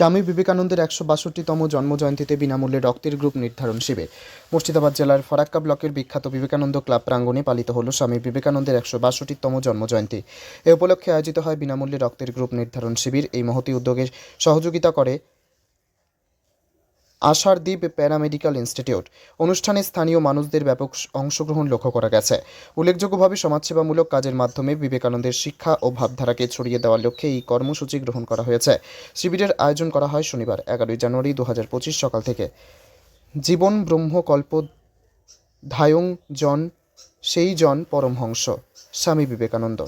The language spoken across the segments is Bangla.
স্বামী বিবেকানন্দের একশো বাষট্টিতম জন্মজয়ন্তীতে বিনামূল্যে রক্তের গ্রুপ নির্ধারণ শিবির। মুর্শিদাবাদ জেলার ফরাক্কা ব্লকের বিখ্যাত বিবেকানন্দ ক্লাব প্রাঙ্গণে পালিত হল স্বামী বিবেকানন্দের একশো বাষট্টিতম জন্মজয়ন্তী। এ উপলক্ষে আয়োজিত হয় বিনামূল্যে রক্তের গ্রুপ নির্ধারণ শিবির। এই মহতি উদ্যোগের সহযোগিতা করে আশারদ্বীপ প্যারামেডিক্যাল ইনস্টিটিউট। অনুষ্ঠানে স্থানীয় মানুষদের ব্যাপক অংশগ্রহণ লক্ষ্য করা গেছে। উল্লেখযোগ্যভাবে সমাজসেবামূলক কাজের মাধ্যমে বিবেকানন্দের শিক্ষা ও ভাবধারাকে ছড়িয়ে দেওয়ার লক্ষ্যে এই কর্মসূচি গ্রহণ করা হয়েছে। শিবিরের আয়োজন করা হয় শনিবার, এগারোই জানুয়ারি দু হাজার পঁচিশ সকাল থেকে। জীবন ব্রহ্মকল্প ধায়ং জন, সেই জন পরমহংস স্বামী বিবেকানন্দ।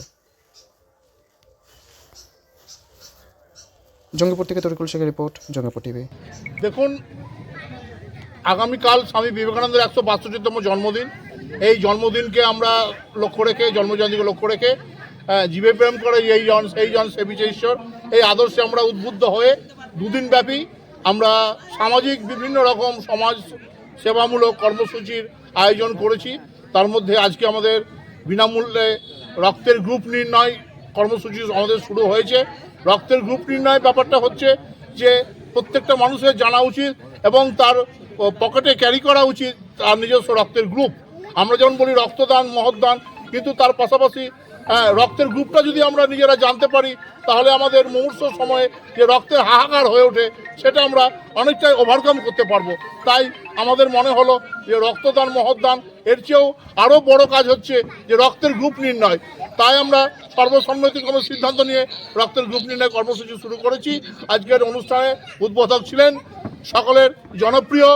জঙ্গিপুর থেকে তরিকুল শেখের রিপোর্ট, জঙ্গিপুর টিভি। দেখুন আগামীকাল স্বামী বিবেকানন্দের একশো বাষট্টিতম জন্মদিন। এই জন্মদিনকে আমরা লক্ষ্য রেখে, জন্মজয়ন্তীকে লক্ষ্য রেখে জীবে প্রেম করে এই জন, সেই জন সে ঈশ্বর। এই আদর্শে আমরা উদ্বুদ্ধ হয়ে দুদিন ব্যাপী আমরা সামাজিক বিভিন্ন রকম সমাজ সেবামূলক কর্মসূচির আয়োজন করেছি। তার মধ্যে আজকে আমাদের বিনামূল্যে রক্তের গ্রুপ নির্ণয় কর্মসূচি আমাদের শুরু হয়েছে। রক্তের গ্রুপ নির্ণয় ব্যাপারটা হচ্ছে যে প্রত্যেকটা মানুষের জানা উচিত এবং তার পকেটে ক্যারি করা উচিত তার নিজস্ব রক্তের গ্রুপ। আমরা যেমন বলি রক্তদান মহদান কিন্তু তার পাশাপাশি হ্যাঁ, রক্তের গ্রুপটা যদি আমরা নিজেরা জানতে পারি তাহলে আমাদের মুহূর্ত সময়ে যে রক্তের হাহাকার হয়ে ওঠে সেটা আমরা অনেকটাই ওভারকাম করতে পারব। তাই আমাদের মনে হলো যে রক্তদান মহদান এর চেয়েও আরও বড় কাজ হচ্ছে যে রক্তের গ্রুপ নির্ণয়। তাই আমরা সর্বসম্মতিক্রমে সিদ্ধান্ত নিয়ে রক্তের গ্রুপ নির্ণয় কর্মসূচি শুরু করেছি। আজকের অনুষ্ঠানে উদ্বোধক ছিলেন সকলের জনপ্রিয়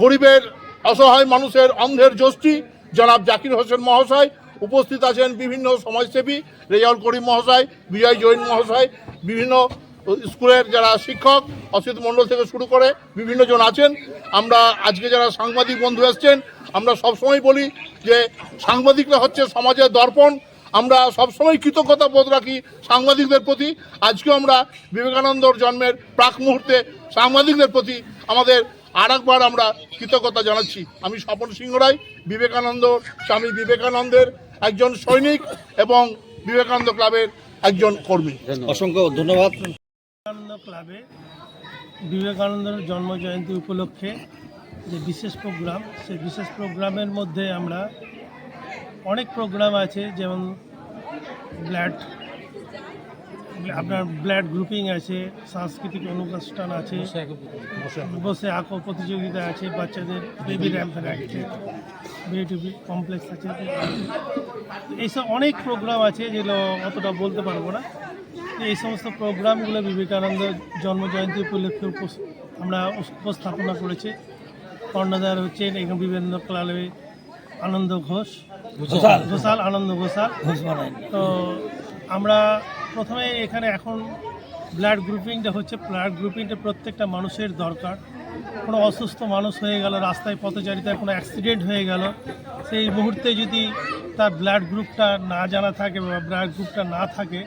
গরিবের অসহায় মানুষের অন্ধের যষ্টি জনাব জাকির হোসেন মহাশয়। উপস্থিত আছেন বিভিন্ন সমাজসেবী, রেজাউল করিম মহাশয়, বিজয় জৈন মহাশয়, বিভিন্ন স্কুলের যারা শিক্ষক, অসিত মণ্ডল থেকে শুরু করে বিভিন্ন জন আছেন। আমরা আজকে যারা সাংবাদিক বন্ধু এসছেন, আমরা সবসময় বলি যে সাংবাদিকরা হচ্ছে সমাজের দর্পণ। আমরা সবসময় কৃতজ্ঞতা বোধ রাখি সাংবাদিকদের প্রতি। আজকেও আমরা বিবেকানন্দর জন্মের প্রাক মুহূর্তে সাংবাদিকদের প্রতি আমাদের আর একবার আমরা কৃতজ্ঞতা জানাচ্ছি। আমি স্বপন সিংহ রায়, বিবেকানন্দ, স্বামী বিবেকানন্দের একজন সৈনিক এবং বিবেকানন্দ ক্লাবের একজন কর্মী। অসংখ্য ধন্যবাদ। বিবেকানন্দ ক্লাবে বিবেকানন্দের জন্ম জয়ন্তী উপলক্ষে যে বিশেষ প্রোগ্রাম সেই বিশেষ প্রোগ্রামের মধ্যে আমরা অনেক প্রোগ্রাম আছে যেমন ব্লাড আপনার ব্লাড গ্রুপিং আছে সাংস্কৃতিক অনুষ্ঠান আছে বসে আঁকো প্রতিযোগিতা। আছে বাচ্চাদের বেবি র্যাম্প আছে বিউটি কমপ্লেক্স আছে। এইসব অনেক প্রোগ্রাম আছে যেগুলো অতটা বলতে পারব না। এই সমস্ত প্রোগ্রামগুলো বিবেকানন্দ জন্মজয়ন্তী উপলক্ষে আমরা উপস্থাপনা করেছি। কর্ণধার হচ্ছেন এখানে বিভিন্ন ক্লাবে আনন্দ ঘোষ। ঘোষাল। আনন্দ ঘোষাল। তো আমরা প্রথমে এখানে এখন ব্লাড গ্রুপিংটা হচ্ছে ব্লাড গ্রুপিংটা প্রত্যেকটা মানুষের দরকার। কোনো অসুস্থ মানুষ হয়ে গেল, রাস্তায় পথচারিতায় কোনো অ্যাক্সিডেন্ট হয়ে গেল, সেই মুহূর্তে যদি তার ব্লাড গ্রুপটা না জানা থাকে বা ব্লাড গ্রুপটা না থাকে,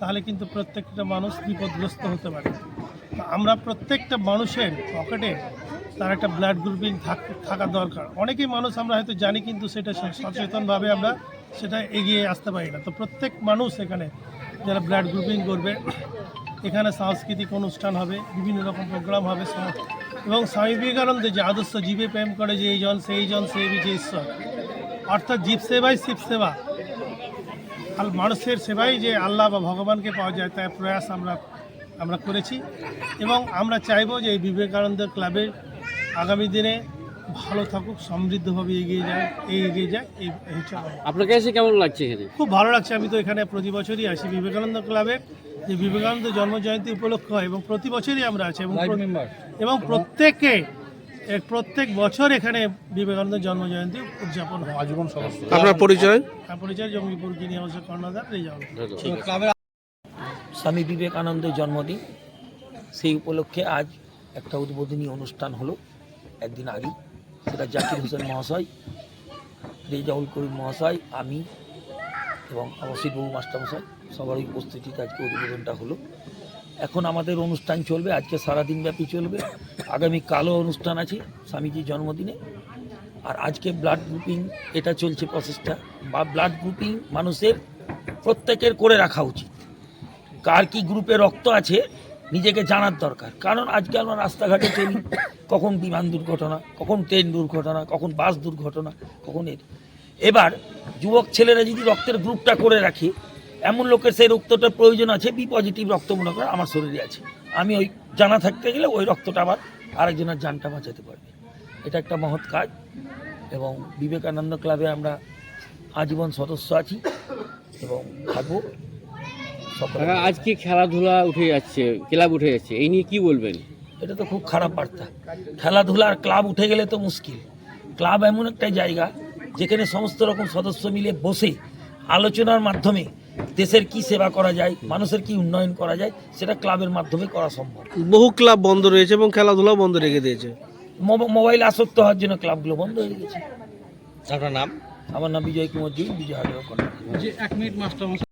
তাহলে কিন্তু প্রত্যেকটা মানুষ বিপদগ্রস্ত হতে পারে। আমরা প্রত্যেকটা মানুষের পকেটে তার একটা ব্লাড গ্রুপিং থাকা দরকার। অনেকেই মানুষ আমরা হয়তো জানি কিন্তু সেটা সচেতনভাবে আমরা সেটা এগিয়ে আসতে পারি না। তো প্রত্যেক মানুষ এখানে যারা ব্লাড গ্রুপিং করবে, এখানে সাংস্কৃতিক অনুষ্ঠান হবে, বিভিন্ন রকম প্রোগ্রাম হবে এবং স্বামী বিবেকানন্দের যে আদর্শ জীবে প্রেম করে যে এই জন সেই জন সেই বিজয় ঈশ্বর অর্থাৎ জীব সেবাই শিব সেবা। আর মানুষের সেবাই যে আল্লাহ বা ভগবানকে পাওয়া যায় তার প্রয়াস আমরা আমরা করেছি। এবং আমরা চাইব যে এই বিবেকানন্দ ক্লাবের আগামী দিনে ভালো থাকুক সমৃদ্ধভাবে এগিয়ে যায় এই এগিয়ে যায় এই এই হচ্ছে আপনাকে এসে কেমন লাগছে এখানে? খুব ভালো লাগছে। আমি তো এখানে প্রতি বছরই আসি বিবেকানন্দ ক্লাবে। যে বিবেকানন্দ জন্ম জয়ন্তী উপলক্ষ হয় এবং প্রতি বছরই আমরা আছি এবং এবং প্রত্যেকে প্রত্যেক বছর এখানে বিবেকানন্দ জন্ম জয়ন্তী উদযাপন হয়। আজীবন সদস্য আপনার পরিচয়? পরিচয় জঙ্গিপুর গিনি হাউসের কর্ণধার রেজাউল স্বামী বিবেকানন্দের জন্মদিন। সেই উপলক্ষে আজ একটা উদ্বোধনী অনুষ্ঠান হলো একদিন আগে সেটা জাকির হোসেন মহাশয় রেজাউল করিম মহাশয় আমি এবং অবশ্যই বাবু মাস্টারমশাই, সবারই উপস্থিতিতে আজকে উদ্বোধনটা হলো। এখন আমাদের অনুষ্ঠান চলবে, আজকে সারাদিন ব্যাপী চলবে। আগামী কালো অনুষ্ঠান আছে, স্বামীজির জন্মদিনে। আর আজকে ব্লাড গ্রুপিং এটা চলছে প্রসেসটা বা ব্লাড গ্রুপিং মানুষের প্রত্যেকের করে রাখা উচিত। কার কি গ্রুপে রক্ত আছে, নিজেকে জানার দরকার। কারণ আজকে আমরা রাস্তাঘাটে চলি, কখন বিমান দুর্ঘটনা, কখন ট্রেন দুর্ঘটনা, কখন বাস দুর্ঘটনা, কখন এর। এবার যুবক ছেলেরা যদি রক্তের গ্রুপটা করে রাখি এমন লোকের সেই রক্তটার প্রয়োজন আছে বি পজিটিভ রক্ত মনে করে আমার শরীরে আছে। আমি ওই জানা থাকতে গেলে ওই রক্তটা আবার আরেকজনের জানটা বাঁচাতে পারবে। এটা একটা মহৎ কাজ এবং বিবেকানন্দ ক্লাবে আমরা আজীবন সদস্য আছি এবং থাকব। কাকা আজকে খেলাধুলা উঠে যাচ্ছে ক্লাব উঠে যাচ্ছে এই নিয়ে কি বলবেন? এটা তো খুব খারাপ বার্তা। খেলাধুলার ক্লাব উঠে গেলে তো মুশকিল। ক্লাব এমন একটা জায়গা যেখানে সমস্ত রকম সদস্য মিলে বসে আলোচনার মাধ্যমে দেশের কি সেবা করা যায় মানুষের কি উন্নয়ন করা যায় সেটা ক্লাবের মাধ্যমে করা সম্ভব। বহু ক্লাব বন্ধ রয়েছে এবং খেলাধুলা বন্ধ রেখে দিয়েছে। মোবা- মোবাইল আসক্ত হওয়ার জন্য ক্লাবগুলো বন্ধ হয়ে গেছে। আপনার নাম? আমার নাম বিজয় কুমার জি বিজয় হাজার